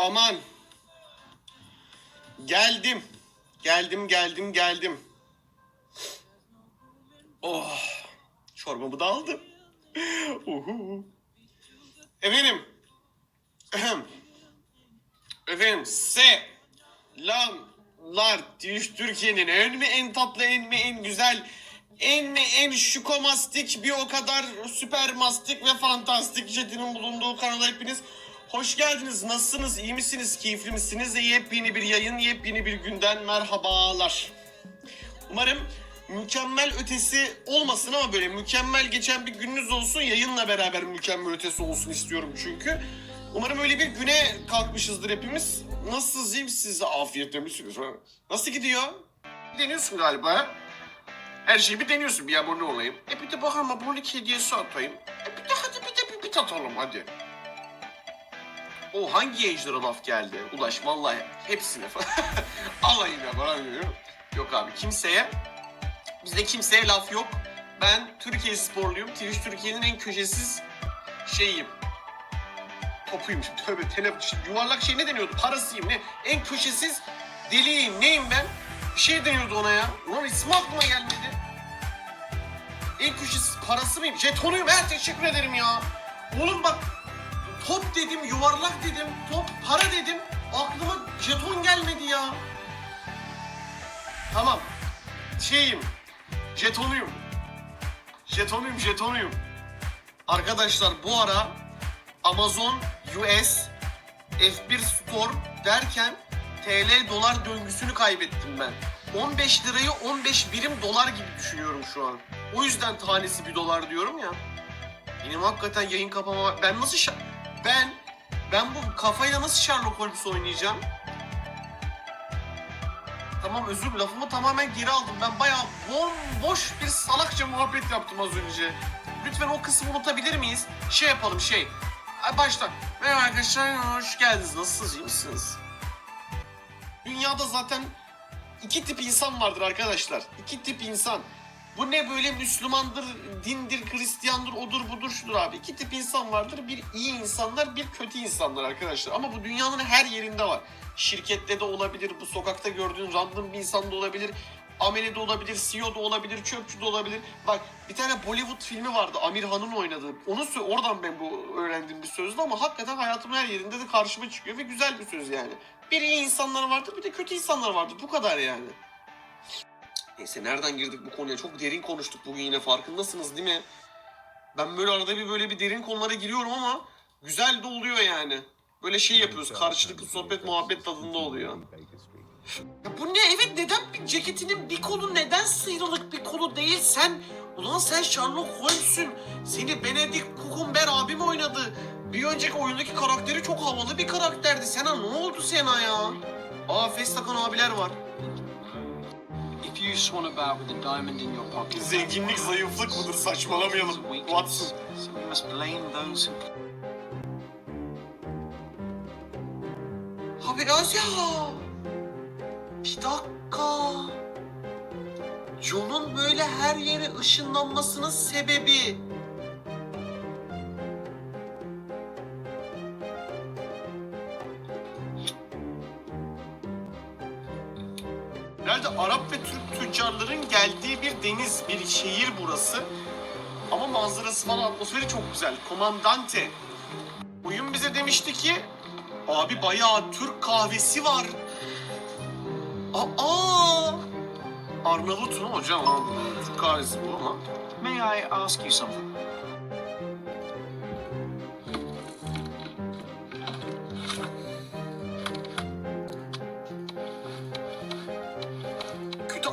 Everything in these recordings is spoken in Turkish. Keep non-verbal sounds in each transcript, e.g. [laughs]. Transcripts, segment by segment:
Aman. Geldim. Geldim, geldim, geldim. Oh. Çorbamı da aldım. Uhu. Efendim. Efendim. Se. Lamlar. Twitch Türkiye'nin en mi en tatlı, en mi en güzel, en mi en şukomastik, bir o kadar süper mastik ve fantastik jetinin bulunduğu kanala hepiniz hoş geldiniz. Nasılsınız? İyi misiniz? Keyifli misiniz? Yepyeni bir yayın, yepyeni bir günden merhabalar. Umarım mükemmel ötesi olmasın ama böyle mükemmel geçen bir gününüz olsun. Yayınla beraber mükemmel ötesi olsun istiyorum çünkü. Umarım öyle bir güne kalkmışızdır hepimiz. Nasılsınız? iyi misiniz? Afiyetle misiniz? Nasıl gidiyor? Deniyorsun galiba. Her şeyi bir deniyorsun bir abone olayım. E bir de bakalım abonelik hediyesi atayım. E bir de hadi bir de bir bit atalım hadi. O hangi yayıncılara laf geldi? Ulaş vallahi hepsine falan. [laughs] Alayına falan diyorum. Yok abi kimseye bizde kimseye laf yok. Ben Türkiye sporluyum. Twitch Türkiye'nin en köşesiz şeyiyim. Topuyum tövbe telefon yuvarlak şey ne deniyordu parasıyım ne en köşesiz deliyim neyim ben bir şey deniyordu ona ya ulan ismi aklıma gelmedi en köşesiz parası mıyım jetonuyum her teşekkür ederim ya oğlum bak top dedim yuvarlak dedim top para dedim aklıma jeton gelmedi ya tamam şeyim jetonuyum jetonuyum jetonuyum arkadaşlar bu ara Amazon US F1 Store derken TL dolar döngüsünü kaybettim ben. 15 lirayı 15 birim dolar gibi düşünüyorum şu an. O yüzden tanesi bir dolar diyorum ya. Benim hakikaten yayın kapama... Ben nasıl şa- Ben... Ben bu kafayla nasıl Sherlock Holmes oynayacağım? Tamam özür lafımı tamamen geri aldım. Ben bayağı bomboş bir salakça muhabbet yaptım az önce. Lütfen o kısmı unutabilir miyiz? Şey yapalım şey. Ay baştan. Merhaba arkadaşlar, hoş geldiniz. Nasılsınız, iyi misiniz? Dünyada zaten iki tip insan vardır arkadaşlar. İki tip insan. Bu ne böyle Müslümandır, dindir, Hristiyandır, odur budur şudur abi. İki tip insan vardır. Bir iyi insanlar, bir kötü insanlar arkadaşlar. Ama bu dünyanın her yerinde var. Şirkette de olabilir, bu sokakta gördüğün random bir insan da olabilir. Ameli de olabilir, CEO da olabilir, çöpçü de olabilir. Bak bir tane Bollywood filmi vardı Amirhan'ın oynadığı. Onu oradan ben bu öğrendiğim bir sözdü ama hakikaten hayatımın her yerinde de karşıma çıkıyor ve güzel bir söz yani. Bir iyi insanlar vardır bir de kötü insanlar vardır. Bu kadar yani. Neyse nereden girdik bu konuya? Çok derin konuştuk bugün yine farkındasınız değil mi? Ben böyle arada bir böyle bir derin konulara giriyorum ama güzel de oluyor yani. Böyle şey yapıyoruz karşılıklı sohbet muhabbet tadında oluyor. Ya bu ne? Evet neden bir ceketinin bir kolu neden sıyrılık bir kolu değil? Sen ulan sen Sherlock Holmes'ün. Seni Benedict Cumberbatch abim oynadı. Bir önceki oyundaki karakteri çok havalı bir karakterdi. Sana ne oldu Sena ya? Aa fes takan abiler var. If you swan about with a diamond in your pocket, Zenginlik zayıflık mıdır saçmalamayalım. Watson. So we must blame those who Ha biraz ya. Bir dakika. John'un böyle her yere ışınlanmasının sebebi. Herhalde Arap ve Türk tüccarların geldiği bir deniz, bir şehir burası. Ama manzarası falan atmosferi çok güzel. Komandante. Oyun bize demişti ki Abi bayağı Türk kahvesi var. Aa! Arnavut mu hocam? Türk kahvesi bu ama. May I ask you something?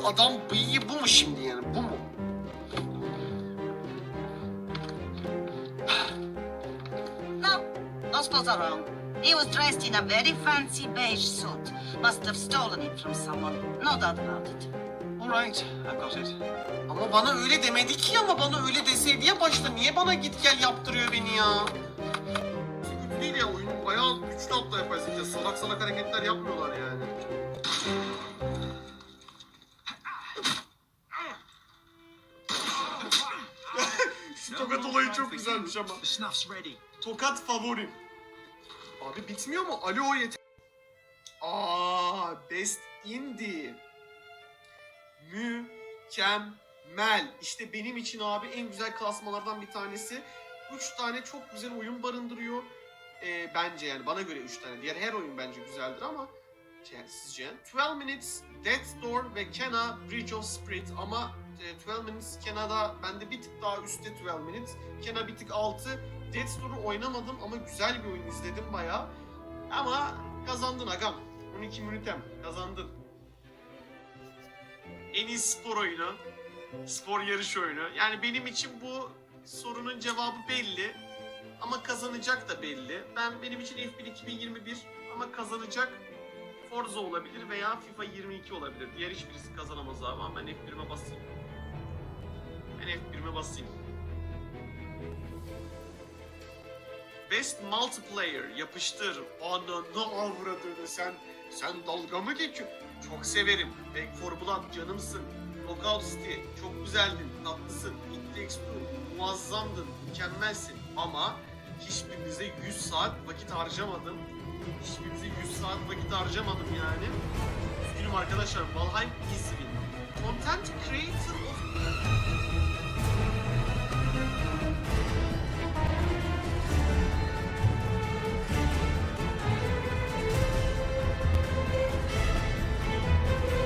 Adam bıyığı bu mu şimdi yani? Bu mu? No, no spots are wrong. He was dressed in a very fancy beige suit. Must have stolen it from someone. No doubt about it. All right, I've got it. Ama bana öyle demedi ki ama bana öyle deseydi ya başta. Niye bana git gel yaptırıyor beni ya? Kötü değil ya oyun bayağı güçlü hatta yapay zeka. Salak salak hareketler yapmıyorlar yani. Şu tokat olayı çok güzelmiş ama. Tokat favorim. Abi bitmiyor mu? Alo yeter. Aa, Best Indie. Mükemmel. İşte benim için abi en güzel klasmalardan bir tanesi. 3 tane çok güzel oyun barındırıyor. Ee, bence yani bana göre 3 tane. Diğer her oyun bence güzeldir ama yani sizce? 12 Minutes, Death's Door ve Kena Bridge of Spirit ama 12 Minutes Kena'da bende bir tık daha üstte 12 Minutes. Kena bir tık altı. Death's Door'u oynamadım ama güzel bir oyun izledim bayağı. Ama kazandın agam. 12 minutem kazandın. En iyi spor oyunu. Spor yarış oyunu. Yani benim için bu sorunun cevabı belli. Ama kazanacak da belli. Ben benim için F1 2021 ama kazanacak Forza olabilir veya FIFA 22 olabilir. Diğer hiçbirisi kazanamaz ama ben F1'ime basayım. Ben F1'ime basayım. Best Multiplayer yapıştır. Ananı avradını sen. Sen dalga mı geçiyorsun? Çok severim. Back for Blood canımsın. Knockout City çok güzeldin, tatlısın. Takes Two muazzamdın, mükemmelsin. Ama hiçbirinize 100 saat vakit harcamadım. Hiçbirinize 100 saat vakit harcamadım yani. Üzgünüm arkadaşlar. Valheim win. Content Creator of